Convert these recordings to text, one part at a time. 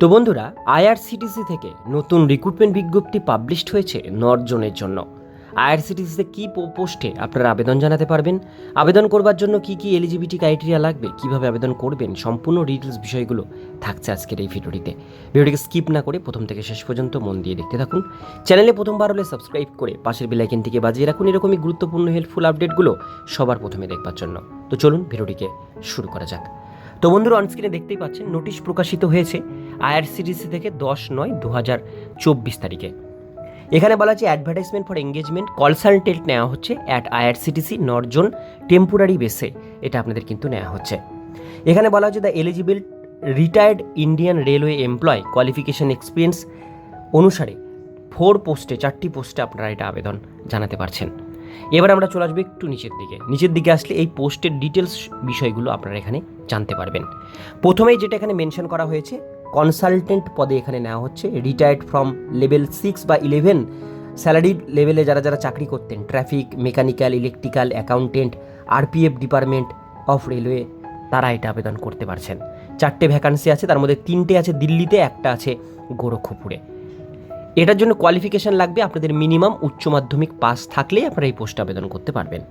তো বন্ধুরা আইআরসিটিসি থেকে নতুন রিক্রুটমেন্ট বিজ্ঞপ্তি পাবলিশড হয়েছে নর্থ জোনের জন্য আইআরসিটিসিতে কী পোস্টে আপনারা আবেদন জানাতে পারবেন? আবেদন করবার জন্য কি কি এলিজিবিলিটি ক্রাইটেরিয়া লাগবে? কীভাবে আবেদন করবেন? সম্পূর্ণ ডিটেলস বিষয়গুলো থাকছে আজকের এই ভিডিওটিতে। ভিডিওটিকে স্কিপ না করে প্রথম থেকে শেষ পর্যন্ত মন দিয়ে দেখতে থাকুন। চ্যানেলে প্রথমবার হলে সাবস্ক্রাইব করে পাশের বেলাইকেনটিকে বাজিয়ে রাখুন। এরকমই গুরুত্বপূর্ণ হেল্পফুল আপডেটগুলো সবার প্রথমে দেখবার জন্য। তো চলুন ভিডিওটিকে শুরু করা যাক। তো বন্ধুরা অনস্ক্রিনে দেখতেই পাচ্ছেন, নোটিশ প্রকাশিত হয়েছে আইআরসিটিসি থেকে দশ নয় দু হাজার চব্বিশ তারিখে। এখানে বলা আছে অ্যাডভার্টাইজমেন্ট ফর এঙ্গেজমেন্ট কনসালটেন্ট নেওয়া হচ্ছে অ্যাট আইআরসিটিসি নর্জন টেম্পোরারি বেসে এটা আপনাদের কিন্তু নেওয়া হচ্ছে। এখানে বলা হচ্ছে the eligible retired Indian railway employee qualification experience অনুসারে ফোর পোস্টে চারটি পোস্টে আপনারা এটা আবেদন জানাতে পারছেন। এবার আমরা চলে আসব একটু নিচের দিকে। নিচের দিকে আসলে এই পোস্টের ডিটেলস বিষয়গুলো আপনারা এখানে জানতে পারবেন। প্রথমেই যেটা এখানে মেনশন করা হয়েছে কনসালটেন্ট পদে এখানে নেওয়া হচ্ছে রিটায়ার্ড ফ্রম লেভেল সিক্স বা ইলেভেন স্যালারি লেভেলে যারা যারা চাকরি করতেন traffic mechanical electrical accountant RPF department of railway তারা এটা আবেদন করতে পারছেন। চারটে ভ্যাকান্সি আছে, তার মধ্যে তিনটে আছে দিল্লিতে, একটা আছে গোরক্ষপুরে। এটার জন্য কোয়ালিফিকেশান লাগবে, আপনাদের মিনিমাম উচ্চ মাধ্যমিক পাস থাকলেই আপনারা এই পোস্টে আবেদন করতে পারবেন।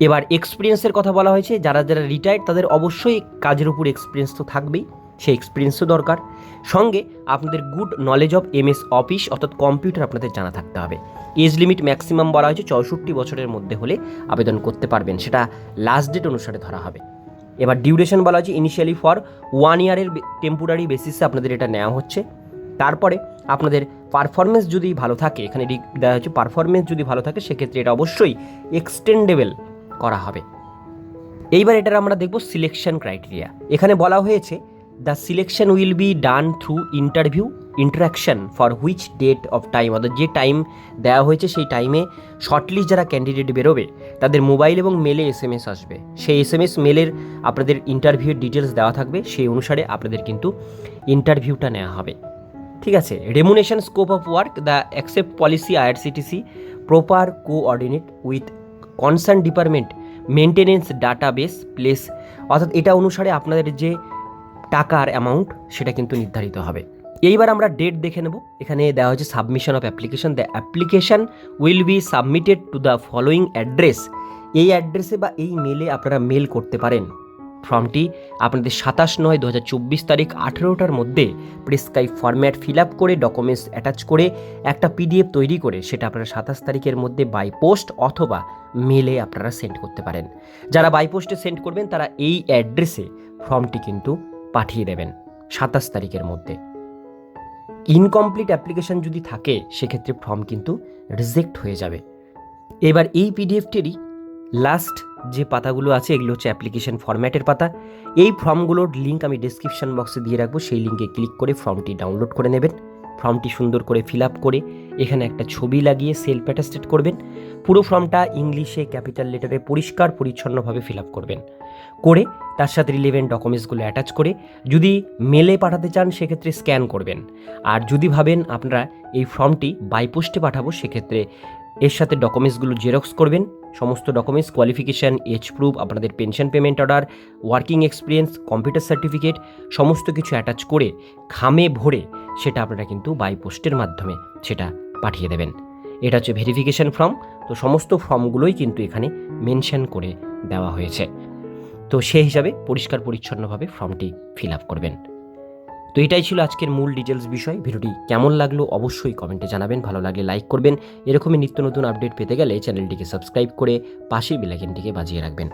এবার এক্সপিরিয়েন্সের কথা বলা হয়েছে, যারা যারা রিটায়ার্ড তাদের অবশ্যই কাজের উপর এক্সপিরিয়েন্স তো থাকবেই, সেই এক্সপিরিয়েন্সও দরকার। সঙ্গে আপনাদের good knowledge of MS office অর্থাৎ কম্পিউটার আপনাদের জানা থাকতে হবে। এজ লিমিট ম্যাক্সিমাম বলা হয়েছে, চৌষট্টি বছরের মধ্যে হলে আবেদন করতে পারবেন, সেটা লাস্ট ডেট অনুসারে ধরা হবে। এবার ডিউরেশন বলা হয়েছে ইনিশিয়ালি ফর ওয়ান ইয়ারের টেম্পোরারি বেসিসে আপনাদের এটা নেওয়া হচ্ছে। তারপরে আপনাদের পারফরমেন্স যদি ভালো থাকে, এখানে দেওয়া হচ্ছে পারফরমেন্স যদি ভালো থাকে, সেক্ষেত্রে এটা অবশ্যই এক্সটেন্ডেবল করা হবে। এইবার এটার আমরা দেখব সিলেকশন ক্রাইটেরিয়া এখানে বলা হয়েছে the selection will be done through interview interaction for which date of time অর্থাৎ যে টাইম দেওয়া হয়েছে, সেই টাইমে শর্টলিস্ট যারা ক্যান্ডিডেট বেরোবে, তাদের মোবাইল এবং মেলে এস এম এস আসবে। সেই এস এম এস মেলের আপনাদের ইন্টারভিউয়ের ডিটেলস দেওয়া থাকবে, সেই অনুসারে আপনাদের কিন্তু ইন্টারভিউটা নেওয়া হবে। ঠিক আছে remuneration scope of work the accept policy IRCTC proper coordinate with concern department maintenance database place অর্থাৎ এটা অনুসারে আপনাদের যে টাকার অ্যামাউন্ট সেটা কিন্তু নির্ধারিত হবে। এইবার আমরা ডেট দেখে নেব। এখানে দেওয়া হয়েছে submission of application the application will be submitted to the following address এই অ্যাড্রেসে বা এই মেলে আপনারা মেল করতে পারেন। ফর্মটি আপনাদের সাতাশ নয় দু তারিখ আঠেরোটার মধ্যে প্রেসক্রাইব ফরম্যাট ফিল আপ করে ডকুমেন্টস অ্যাটাচ করে একটা পিডিএফ তৈরি করে সেটা আপনারা সাতাশ তারিখের মধ্যে বাই পোস্ট অথবা মেলে আপনারা সেন্ড করতে পারেন। যারা বাই পোস্টে সেন্ড করবেন, তারা এই অ্যাড্রেসে ফর্মটি কিন্তু পাঠিয়ে দেবেন সাতাশ তারিখের মধ্যে। ইনকমপ্লিট অ্যাপ্লিকেশন যদি থাকে, সেক্ষেত্রে ফর্ম কিন্তু রিজেক্ট হয়ে যাবে। এবার এই পিডিএফটিরই লাস্ট যে পাতাগুলো আছে, এগুলো হচ্ছে অ্যাপ্লিকেশন ফরম্যাটের পাতা। এই ফর্মগুলোর লিঙ্ক আমি ডিসক্রিপশন বক্সে দিয়ে রাখব। সেই লিঙ্কে ক্লিক করে ফর্মটি ডাউনলোড করে নেবেন। ফর্মটি সুন্দর করে ফিল আপ করে এখানে একটা ছবি লাগিয়ে সেলফ অ্যাটাস্টেড করবেন। পুরো ফর্মটা ইংলিশে ক্যাপিটাল লেটারে পরিষ্কার, পরিচ্ছন্নভাবে ফিল আপ করবেন। করে তার সাথে রিলেভেন্ট ডকুমেন্টসগুলো অ্যাটাচ করে যদি মেলে পাঠাতে চান, সেক্ষেত্রে স্ক্যান করবেন। আর যদি ভাবেন আপনারা এই ফর্মটি বাইপোস্টে পাঠাবো, সেক্ষেত্রে এর সাথে ডকুমেন্টসগুলো জেরক্স করবেন। সমস্ত ডকুমেন্টস কোয়ালিফিকেশান এজ প্রুফ আপনাদের pension payment order working experience computer certificate সমস্ত কিছু অ্যাটাচ করে খামে ভরে সেটা আপনারা কিন্তু বাই পোস্টের মাধ্যমে সেটা পাঠিয়ে দেবেন। এটা হচ্ছে ভেরিফিকেশন ফর্ম তো সমস্ত ফর্মগুলোই কিন্তু এখানে মেনশন করে দেওয়া হয়েছে। তো সেই হিসাবে পরিষ্কার পরিচ্ছন্নভাবে ফর্মটি ফিল আপ করবেন। তো এটাই ছিল আজকের মূল ডিটেলস বিষয়। ভিডিওটি কেমন লাগল অবশ্যই কমেন্টে জানাবেন। ভালো লাগলে লাইক করবেন। এরকমই নিত্য নতুন আপডেট পেতে গেলে চ্যানেলটিকে সাবস্ক্রাইব করে পাশের বেলাইকেনটিকে বাজিয়ে রাখবেন।